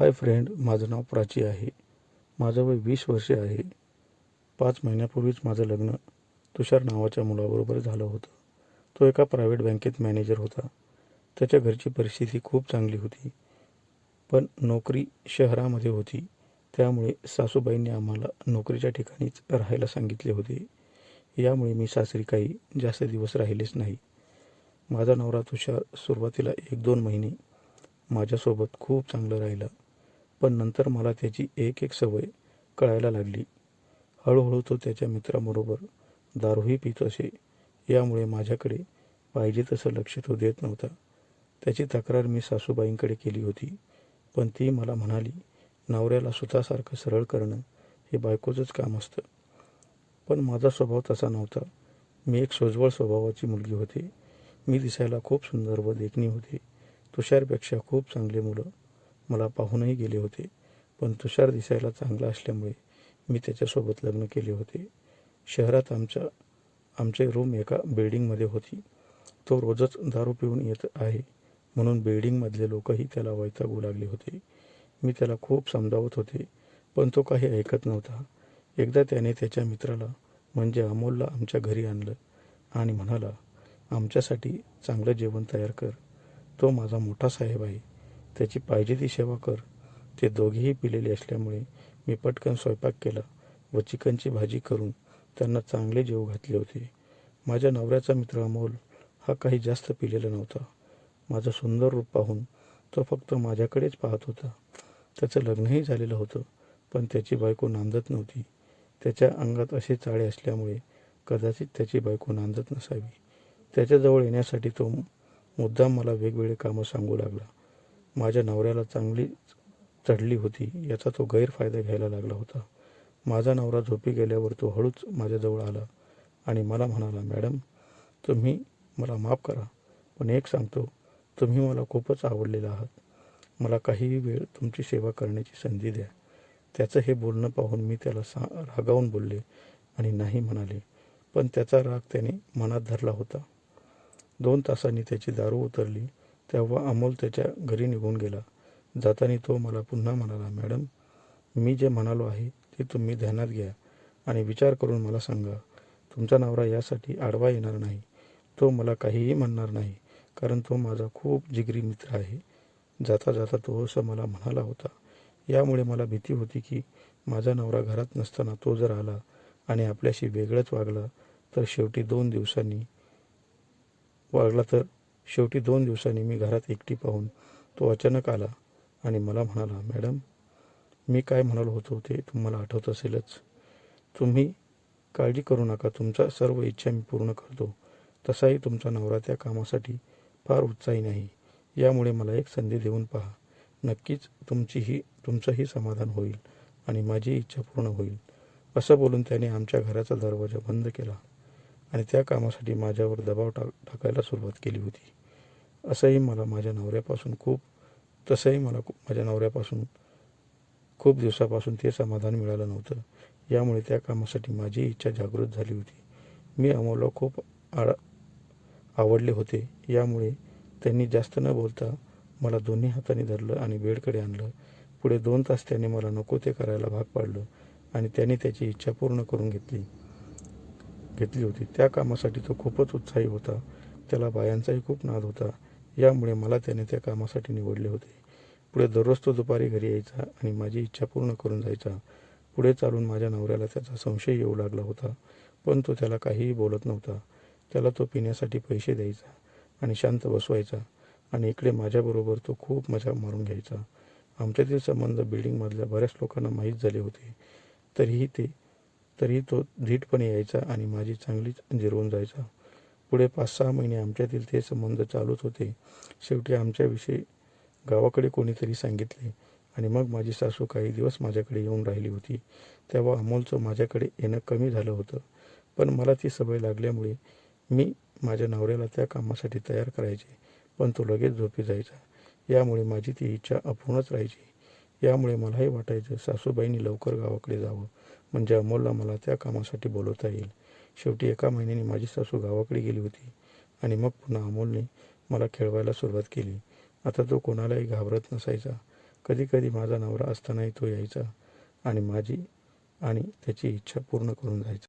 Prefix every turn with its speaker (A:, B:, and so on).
A: Hi friend माझं नाव प्राची आहे. माझं वय वीस वर्षे आहे. पाच महिन्यापूर्वीच माझं लग्न तुषार नावाच्या मुलाबरोबर झालं होतं. तो एका प्रायव्हेट बँकेत मॅनेजर होता. त्याच्या घरची परिस्थिती खूप चांगली होती. पण नोकरी शहरामध्ये होती. त्यामुळे सासूबाईंनी आम्हाला नोकरीच्या ठिकाणीच राहायला सांगितले होते. यामुळे मी सासरी काही जास्त दिवस राहिलेच नाही. माझा नवरा तुषार सुरुवातीला एक दोन महिने माझ्यासोबत खूप चांगलं राहिलं. पण नंतर मला त्याची एक एक सवय कळायला लागली. हळूहळू तो त्याच्या मित्राबरोबर दारूही पित असे. यामुळे माझ्याकडे पाहिजे तसं लक्ष तो देत नव्हता. त्याची तक्रार मी सासूबाईंकडे केली होती. पण ती मला म्हणाली नवऱ्याला स्वतःसारखं सरळ करणं हे बायकोचंच काम असतं. पण माझा स्वभाव तसा नव्हता. मी एक सोज्वळ स्वभावाची मुलगी होते. मी दिसायला खूप सुंदर व देखणी होते. तुषारपेक्षा खूप चांगले मुलं मला पाहूनही गेले होते. पण तुषार दिसायला चांगला असल्यामुळे मी त्याच्यासोबत लग्न केले होते. शहरात आमच्या आमचे रूम एका बिल्डिंगमध्ये होती. तो रोजच दारू पिऊन येत आहे. म्हणून बिल्डिंगमधले लोकही त्याला वैतागू लागले होते. मी त्याला खूप समजावत होते पण तो काही ऐकत नव्हता. एकदा त्याने त्याच्या मित्राला म्हणजे अमोलला आमच्या घरी आणलं आणि म्हणाला आमच्यासाठी चांगलं जेवण तयार कर. तो माझा मोठा साहेब आहे. त्याची पाहिजे ती सेवा कर. ते दोघेही पिलेले असल्यामुळे मी पटकन स्वयंपाक केला व चिकनची भाजी करून त्यांना चांगले जेव घातले होते. माझ्या नवऱ्याचा मित्र अमोल हा काही जास्त पिलेला नव्हता. माझं सुंदर रूप पाहून तो फक्त माझ्याकडेच पाहत होता. त्याचं लग्नही झालेलं होतं पण त्याची बायको नांदत नव्हती. त्याच्या अंगात असे चाळे असल्यामुळे कदाचित त्याची बायको नांदत नसावी. त्याच्याजवळ येण्यासाठी तो मुद्दाम मला वेगवेगळे कामं सांगू लागला. माझ्या नवऱ्याला चांगली चढली होती याचा तो गैरफायदा घ्यायला लागला होता. माझा नवरा झोपी गेल्यावर तो हळूच माझ्याजवळ आला आणि मला म्हणाला मॅडम तुम्ही मला माफ करा पण एक सांगतो तुम्ही मला खूपच आवडलेला आहात. मला काहीही वेळ तुमची सेवा करण्याची संधी द्या. त्याचं हे बोलणं पाहून मी त्याला सा रागावून बोलले आणि नाही म्हणाले पण त्याचा राग त्याने मनात धरला होता. दोन तासांनी त्याची दारू उतरली तेव्हा अमोल त्याच्या घरी निघून गेला. जाताना तो मला पुन्हा म्हणाला मॅडम मी जे म्हणालो आहे ते तुम्ही ध्यानात घ्या आणि विचार करून मला सांगा. तुमचा नवरा यासाठी आडवा येणार नाही. तो मला काहीही म्हणणार नाही कारण तो माझा खूप जिगरी मित्र आहे. जाता जाता तो असं मला म्हणाला होता. यामुळे मला भीती होती की माझा नवरा घरात नसताना तो जर आला आणि आपल्याशी वेगळंच वागला तर शेवटी दोन दिवसांनी वागला तर शेवटी दोन दिवसांनी मी घरात एकटी पाहून तो अचानक आला आणि मला म्हणाला मॅडम मी काय म्हणालो होतो ते तुम्हाला आठवत असेलच. तुम्ही काळजी करू नका तुमचा सर्व इच्छा मी पूर्ण करतो. तसाही तुमचा नवरा त्या कामासाठी फार उत्साही नाही. यामुळे मला एक संधी देऊन पहा. नक्कीच तुमचीही तुमचंही समाधान होईल आणि माझी इच्छा पूर्ण होईल. असं बोलून त्याने आमच्या घराचा दरवाजा बंद केला. आणि त्या कामासाठी माझ्यावर दबाव टाक टाकायला सुरुवात केली होती. असंही मला माझ्या नवऱ्यापासून खूप तसंही मला माझ्या नवऱ्यापासून खूप दिवसापासून ते समाधान मिळालं नव्हतं. यामुळे त्या कामासाठी माझी इच्छा जागृत झाली होती. मी अमोलला खूप आड आवडले होते. यामुळे त्यांनी जास्त न बोलता मला दोन्ही हाताने धरलं आणि बेडकडे आणलं. पुढे दोन तास त्याने मला नको ते करायला भाग पाडलं आणि त्याने त्याची इच्छा पूर्ण करून घेतली. घेतली होती. त्या कामासाठी तो खूपच उत्साही होता. त्याला बायांचाही खूप नाद होता. यामुळे मला त्याने त्या कामासाठी निवडले होते. पुढे दररोज तो दुपारी घरी यायचा आणि माझी इच्छा पूर्ण करून जायचा. पुढे चालून माझ्या नवऱ्याला त्याचा संशय येऊ लागला होता. पण तो त्याला काहीही बोलत नव्हता. त्याला तो पिण्यासाठी पैसे द्यायचा आणि शांत बसवायचा आणि इकडे माझ्याबरोबर तो खूप मजा मारून घ्यायचा. आमच्यातील संबंध बिल्डिंगमधल्या बऱ्याच लोकांना माहीत झाले होते. तरीही ते तरीही तो धीटपणे यायचा आणि माझी चांगलीच जिरवून जायचा. पुढे पाच सहा महिने आमच्यातील ते संबंध चालूच होते. शेवटी आमच्याविषयी गावाकडे कोणीतरी सांगितले आणि मग माझी सासू काही दिवस माझ्याकडे येऊन राहिली होती. तेव्हा अमोलचं माझ्याकडे येणं कमी झालं होतं. पण मला ती सवय लागल्यामुळे मी माझ्या नवऱ्याला त्या कामासाठी तयार करायचे पण तो लगेच झोपी जायचा. यामुळे माझी ती इच्छा अपूर्णच राहायची. यामुळे मलाही वाटायचं सासूबाईंनी लवकर गावाकडे जावं. म्हणजे अमोलला मला त्या कामासाठी बोलवता येईल. शेवटी एका महिन्याने माझी सासू गावाकडे गेली होती आणि मग पुन्हा अमोलने मला खेळवायला सुरुवात केली. आता तो कोणालाही घाबरत नसायचा. कधी कधी माझा नवरा असतानाही तो यायचा आणि माझी आणि त्याची इच्छा पूर्ण करून जायचा.